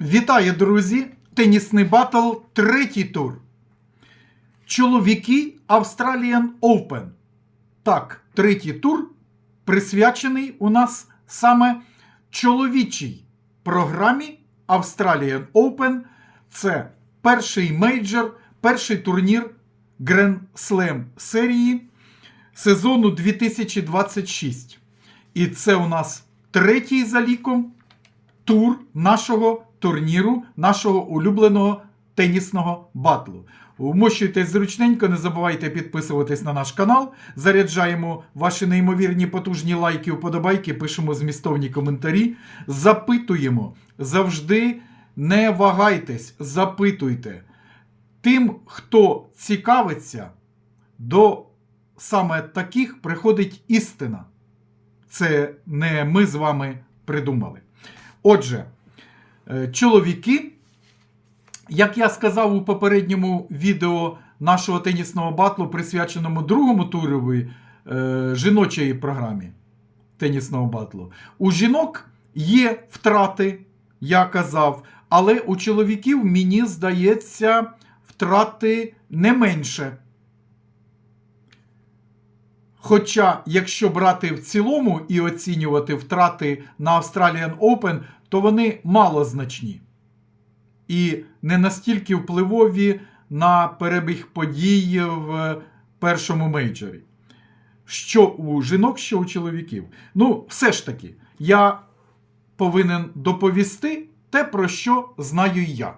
Вітаю, друзі! Тенісний батл, третій тур. Чоловіки Australian Open. Так, третій тур присвячений у нас саме чоловічій програмі Australian Open. Це перший мейджор, перший турнір Grand Slam серії сезону 2026. І це у нас третій за ліком тур нашого турніру, нашого улюбленого тенісного батлу. Вмощуйтесь зручненько, не забувайте підписуватись на наш канал. Заряджаємо ваші неймовірні потужні лайки, вподобайки, пишемо змістовні коментарі. Запитуємо. Завжди не вагайтесь, запитуйте. Тим, хто цікавиться, до саме таких приходить істина. Це не ми з вами придумали. Отже, чоловіки, як я сказав у попередньому відео нашого тенісного батлу, присвяченому другому турові е, жіночої програмі тенісного батлу, у жінок є втрати, я казав, але у чоловіків, мені здається, втрати не менше. Хоча, якщо брати в цілому і оцінювати втрати на Australian Open, то вони малозначні і не настільки впливові на перебіг подій в першому мейджорі. Що у жінок, що у чоловіків. Ну, все ж таки, я повинен доповісти те, про що знаю я.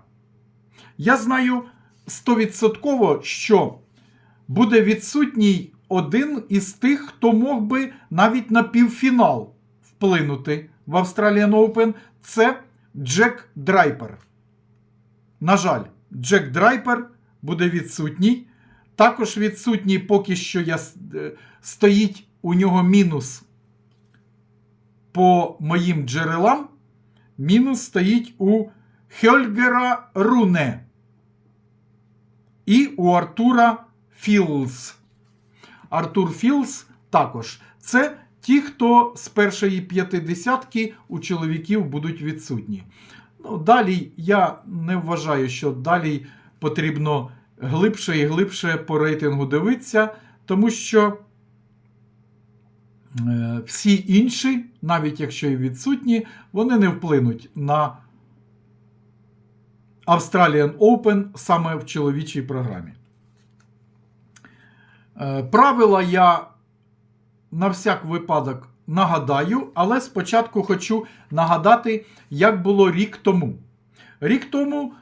Я знаю стовідсотково, що буде відсутній один із тих, хто мог би навіть на півфінал вплинути в Australian Open. Це Джек Драйпер. На жаль, Джек Драйпер буде відсутній. Також відсутній поки що я, е, стоїть у нього мінус по моїм джерелам. Мінус стоїть у Хьольгера Руне і у Артура Філз. Артур Філз також. Це ті, хто з першої п'ятидесятки у чоловіків будуть відсутні. Ну, Далі я не вважаю, що далі потрібно глибше і глибше по рейтингу дивитися, тому що е, всі інші, навіть якщо і відсутні, вони не вплинуть на Australian Open саме в чоловічій програмі. Е, Правила я на всяк випадок нагадаю, але спочатку хочу нагадати, як було рік тому. Рік тому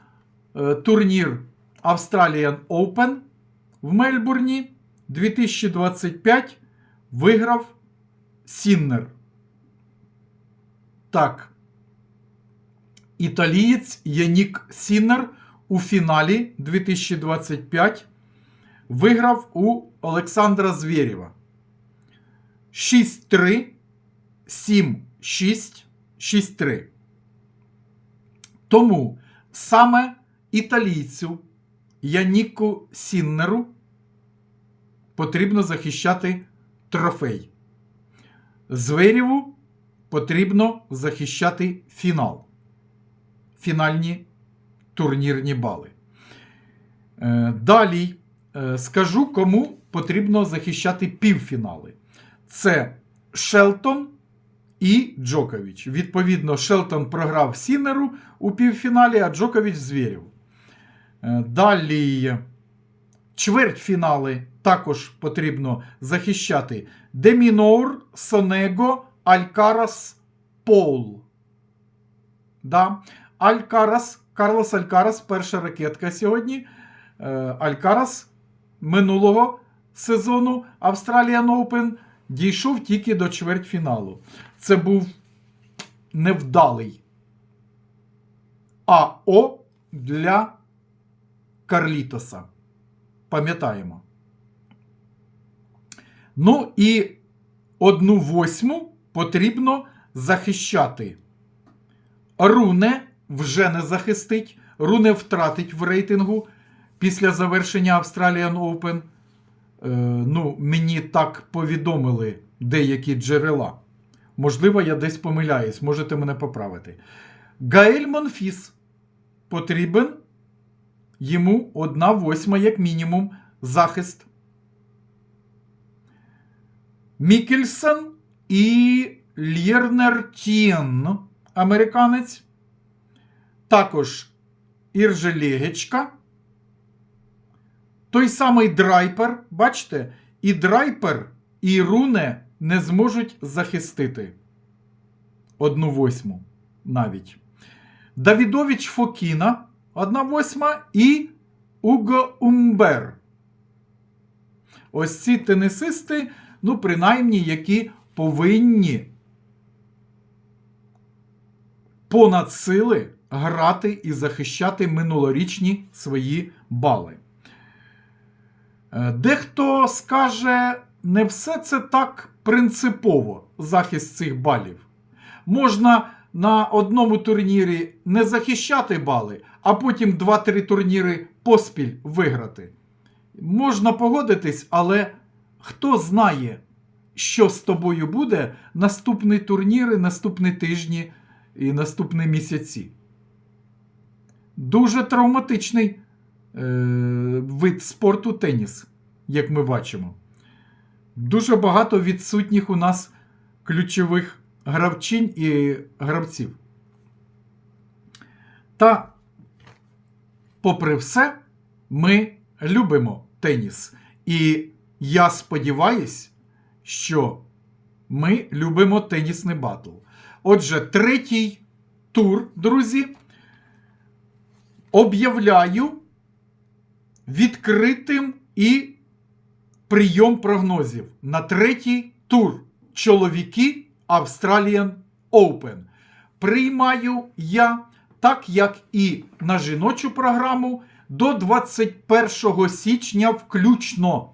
е, турнір Australian Open в Мельбурні 2025 виграв Сіннер. Так. Італієць Янік Сіннер у фіналі 2025 виграв у Олександра Звєрєва. 6-3, 7-6, 6-3. Тому саме італійцю Яніку Сіннеру потрібно захищати трофей. Зверєву потрібно захищати фінал. Фінальні турнірні бали. Е, Далі е, скажу, кому потрібно захищати півфінали. Це Шелтон і Джокович. Відповідно, Шелтон програв Сінеру у півфіналі, а Джокович звірів. Е, Далі чвертьфінали також потрібно захищати Демінор, Сонего, Алькарас, Пол. Да. Алькарас, Карлос Алькарас, перша ракетка сьогодні. Е, Алькарас минулого сезону Australian Open дійшов тільки до чвертьфіналу. Це був невдалий АО для Карлітоса. Пам'ятаємо. Ну і одну восьму потрібно захищати. Руне вже не захистить. Руне втратить в рейтингу після завершення Australian Open. Е, ну, мені так повідомили деякі джерела. Можливо, я десь помиляюсь, можете мене поправити. Гаель Монфіс потрібен йому 1 восьма, як мінімум, захист. Мікельсон і Лєрнер Тін, американець. Також Іржелегечка. Той самий драйпер, бачите, і драйпер, і руне не зможуть захистити одну восьму навіть. Давідович Фокіна, одна восьма, і Уго Умбер. Ось ці тенісисти, ну, принаймні, які повинні понад сили грати і захищати минулорічні свої бали. Е, Дехто скаже, не все це так принципово, захист цих балів. Можна на одному турнірі не захищати бали, а потім 2-3 турніри поспіль виграти. Можна погодитись, але хто знає, що з тобою буде наступні турніри, наступні тижні і наступні місяці. Дуже травматичний вид спорту теніс, як ми бачимо. Дуже багато відсутніх у нас ключових гравчинь і гравців. Та, попри все, ми любимо теніс. І я сподіваюсь, що ми любимо тенісний батл. Отже, третій тур, друзі, об'являю відкритим і прийом прогнозів на третій тур. Чоловіки Australian Open. Приймаю я, так як і на жіночу програму, до 21 січня включно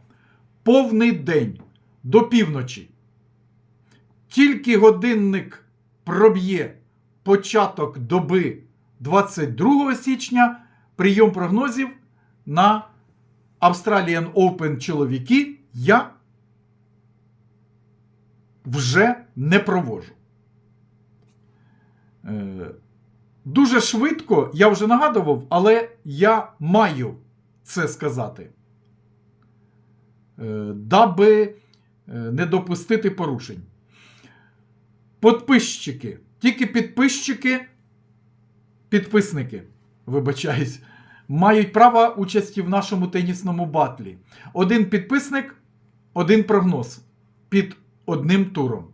повний день до півночі. Тільки годинник проб'є початок доби 22 січня. Прийом прогнозів на Australian Open чоловіки я вже не проводжу. Е, Дуже швидко, я вже нагадував, але я маю це сказати. Е, Даби е, не допустити порушень. Подписчики. Тільки підписчики, підписники, вибачаюсь, мають право участі в нашому тенісному батлі. Один підписник, один прогноз під одним туром.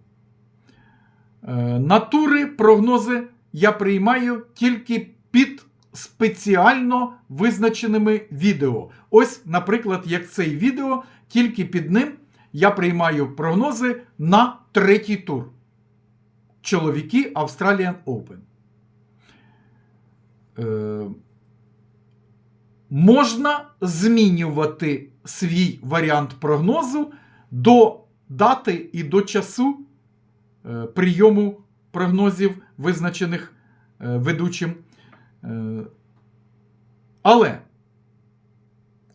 Е, На тури прогнози я приймаю тільки під спеціально визначеними відео. Ось, наприклад, як цей відео, тільки під ним я приймаю прогнози на третій тур. Чоловіки Australian Open. Е, можна змінювати свій варіант прогнозу до дати і до часу е, прийому прогнозів, визначених е, ведучим. Е, але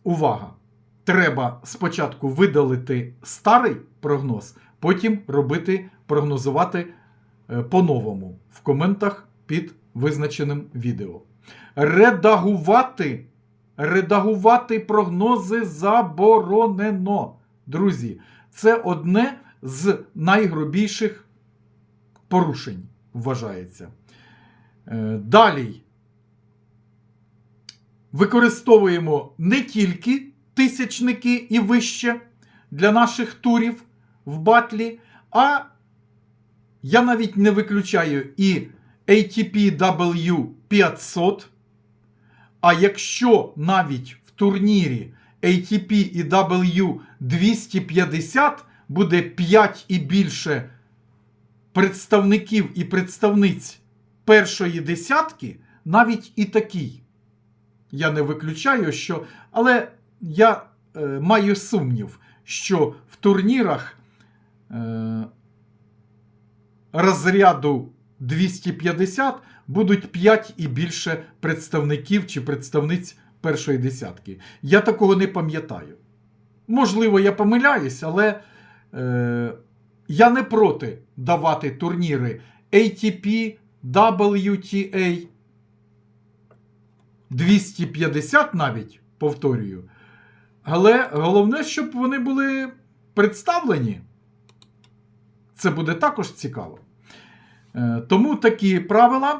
увага! Треба спочатку видалити старий прогноз, потім робити прогнозувати по-новому в коментах під визначеним відео. Редагувати, редагувати прогнози заборонено. Друзі, це одне з найгрубіших порушень вважається. Е, Далі використовуємо не тільки тисячники і вище для наших турів в батлі, а я навіть не виключаю і ATP W500. А якщо навіть в турнірі ATP і W250 буде 5 і більше представників і представниць першої десятки, навіть і такий. Я не виключаю, що. Але я е, маю сумнів, що в турнірах е, розряду 250 будуть 5 і більше представників чи представниць першої десятки. Я такого не пам'ятаю. Можливо, я помиляюсь, але е, я не проти давати турніри ATP, WTA. 250 навіть, повторюю. Але головне, щоб вони були представлені. Це буде також цікаво. Е, Тому такі правила.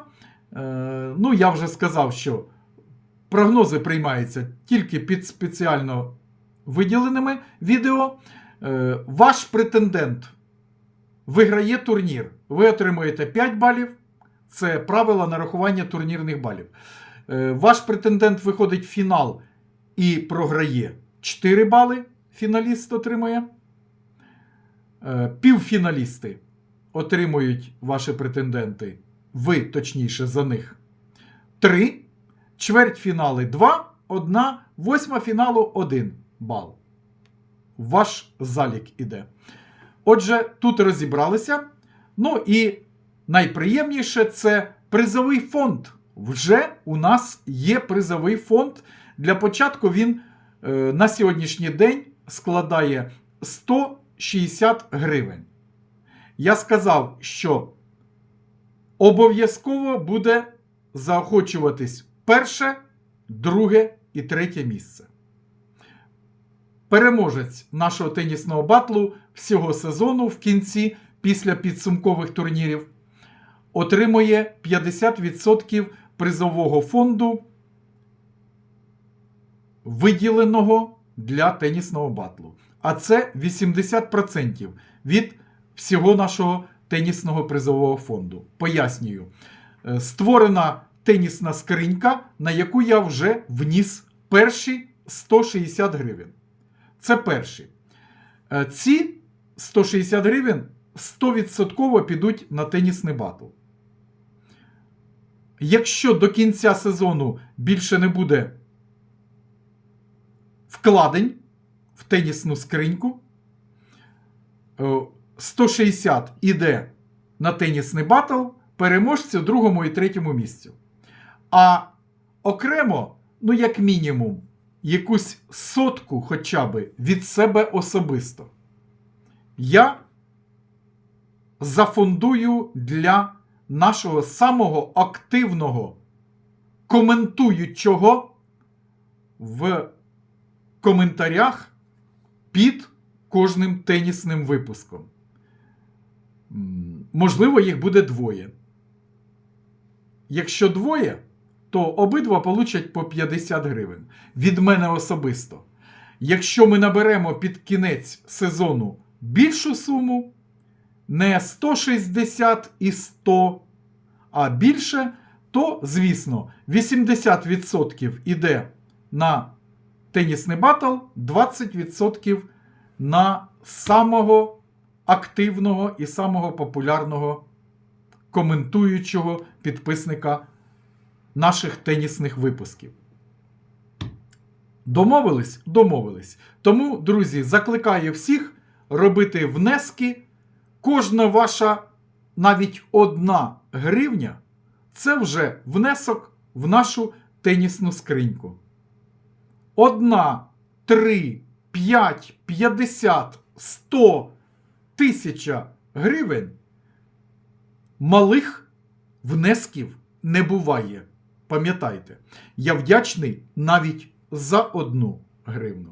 Е, Ну, я вже сказав, що прогнози приймаються тільки під спеціально виділеними відео. Е, Ваш претендент виграє турнір. Ви отримуєте 5 балів. Це правила нарахування турнірних балів. Ваш претендент виходить в фінал і програє 4 бали. Фіналіст отримує. Півфіналісти отримують ваші претенденти. Ви, точніше, за них 3. Чвертьфінали 2, 1, восьма фіналу 1 бал. Ваш залік іде. Отже, тут розібралися. Ну і найприємніше це призовий фонд. Вже у нас є призовий фонд. Для початку він е, на сьогоднішній день складає 160 гривень. Я сказав, що обов'язково буде заохочуватись перше, друге і третє місце. Переможець нашого тенісного батлу всього сезону в кінці, після підсумкових турнірів, отримує 50% призового фонду, виділеного для тенісного батлу. А це 80% від всього нашого тенісного призового фонду. Пояснюю, Е, створена тенісна скринька, на яку я вже вніс перші 160 гривень. Це перші. Е, Ці 160 гривень 100% підуть на тенісний батл. Якщо до кінця сезону більше не буде вкладень в тенісну скриньку, е, 160 іде на тенісний батл, переможцю другому і третьому місцю. А окремо, ну, як мінімум, якусь сотку хоча б від себе особисто. Я зафондую для нашого самого активного коментуючого в коментарях під кожним тенісним випуском. Можливо, їх буде двоє. Якщо двоє, то обидва получать по 50 гривень. Від мене особисто. Якщо ми наберемо під кінець сезону більшу суму, не 160 і 100, а більше, то, звісно, 80% іде на тенісний батл, 20% на самого активного і самого популярного коментуючого підписника наших тенісних випусків. Домовились? Домовились. Тому, друзі, закликаю всіх робити внески. Кожна ваша навіть одна гривня це вже внесок в нашу тенісну скриньку. Одна, три, п'ять, п'ятдесят, сто, тисяча гривень малих внесків не буває. Пам'ятайте, я вдячний навіть за одну гривну.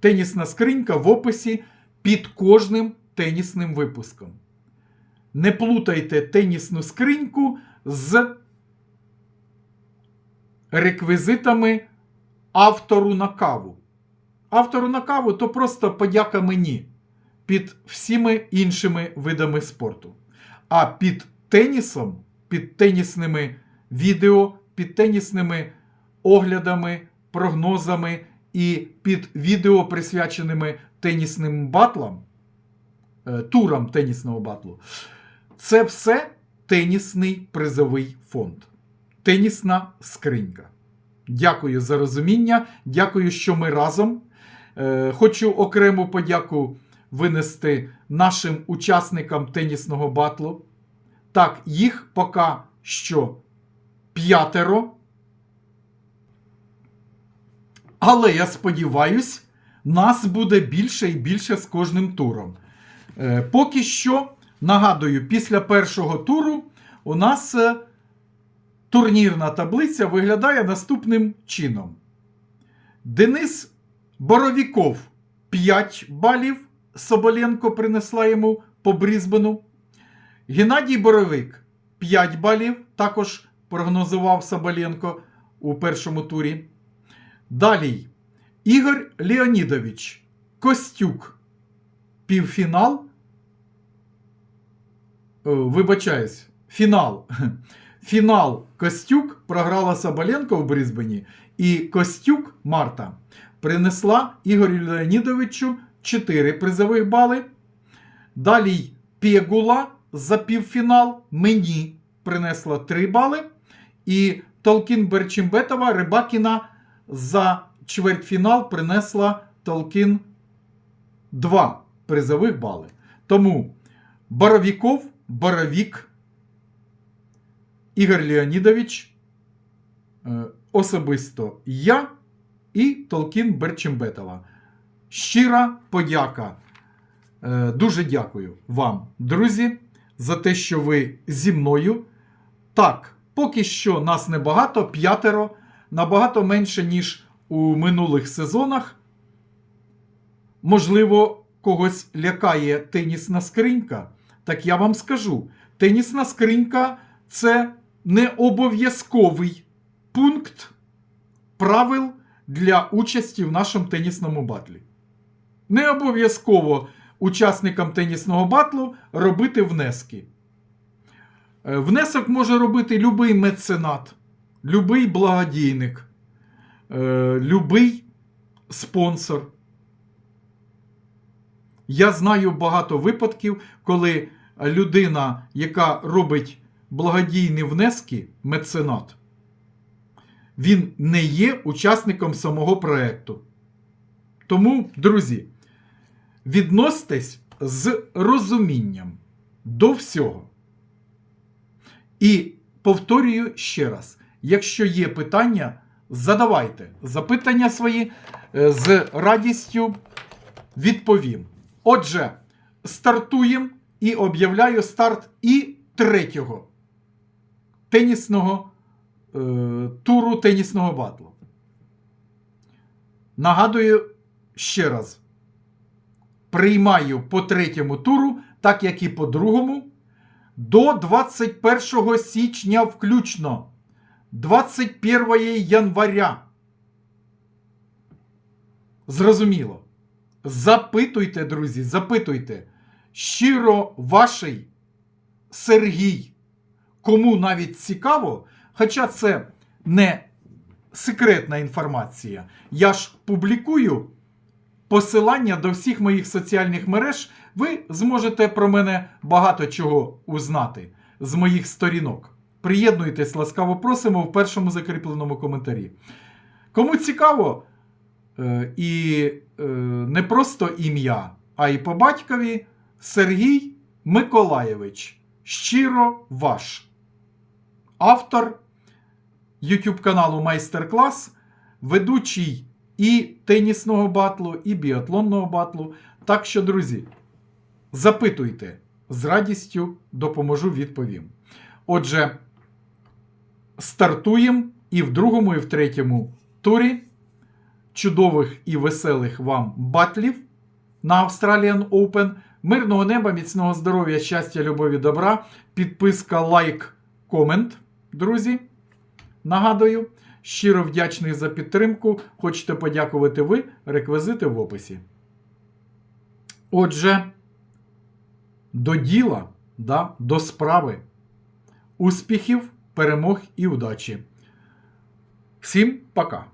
Тенісна скринька в описі під кожним тенісним випуском. Не плутайте тенісну скриньку з реквізитами автору на каву. Автору на каву то просто подяка мені під всіми іншими видами спорту. А під тенісом, під тенісними відео, під тенісними оглядами, прогнозами і під відео, присвяченими тенісним батлам, е, турам тенісного батлу, це все тенісний призовий фонд. Тенісна скринька. Дякую за розуміння. Дякую, що ми разом. Е, Хочу окрему подяку винести нашим учасникам тенісного батлу. Так, їх поки що п'ятеро. Але я сподіваюсь, нас буде більше і більше з кожним туром. Е, поки що, нагадую, після першого туру у нас е, турнірна таблиця виглядає наступним чином. Денис Боровіков 5 балів. Соболенко принесла йому по Брізбену. Геннадій Боровик 5 балів. Також прогнозував Соболенко у першому турі. Далі Ігор Леонідович Костюк. Півфінал. Е, Вибачаюсь, фінал. Фінал Костюк програла Соболенко в Брізбені, і Костюк Марта принесла Ігорю Леонідовичу 4 призових бали. Далі Пегула за півфінал мені принесла 3 бали. І Толкін Берчимбетова Рибакіна за чвертьфінал принесла Толкін 2 призових бали. Тому Боровіков, Боровік, Ігор Леонідович, е, особисто я і Толкін Берчимбетова. Щира подяка. Е, Дуже дякую вам, друзі, за те, що ви зі мною. Так, поки що нас небагато, п'ятеро, набагато менше, ніж у минулих сезонах. Можливо, когось лякає тенісна скринька. Так я вам скажу: тенісна скринька це не обов'язковий пункт правил для участі в нашому тенісному батлі. Не обов'язково учасникам тенісного батлу робити внески. Е, Внесок може робити любий меценат, любий благодійник, е, любий спонсор. Я знаю багато випадків, коли людина, яка робить благодійні внески, меценат, він не є учасником самого проекту. Тому, друзі, відносьтесь з розумінням до всього. І повторюю ще раз: якщо є питання, задавайте запитання свої е, з радістю відповім. Отже, стартуємо і об'являю старт і третього тенісного е, туру тенісного батлу. Нагадую ще раз: приймаю по третьому туру, так як і по другому, до 21 січня включно. 21 января. Зрозуміло. Запитуйте, друзі, запитуйте. Щиро ваший Сергій. Кому навіть цікаво, хоча це не секретна інформація. Я ж публікую посилання до всіх моїх соціальних мереж. Ви зможете про мене багато чого узнати з моїх сторінок. Приєднуйтесь, ласкаво просимо в першому закріпленому коментарі. Кому цікаво, е, і е, не просто ім'я, а й по батькові Сергій Миколаєвич. Щиро ваш. Автор YouTube каналу Майстер-клас, ведучий і тенісного батлу, і біатлонного батлу. Так що, друзі, запитуйте, з радістю допоможу відповім. Отже, стартуємо і в другому, і в третьому турі чудових і веселих вам батлів на Australian Open. Мирного неба, міцного здоров'я, щастя, любові, добра. Підписка, лайк, комент, друзі. Нагадую, щиро вдячний за підтримку. Хочете подякувати ви, реквізити в описі. Отже, до діла, да, до справи. Успіхів, перемог і удачі. Всім пока!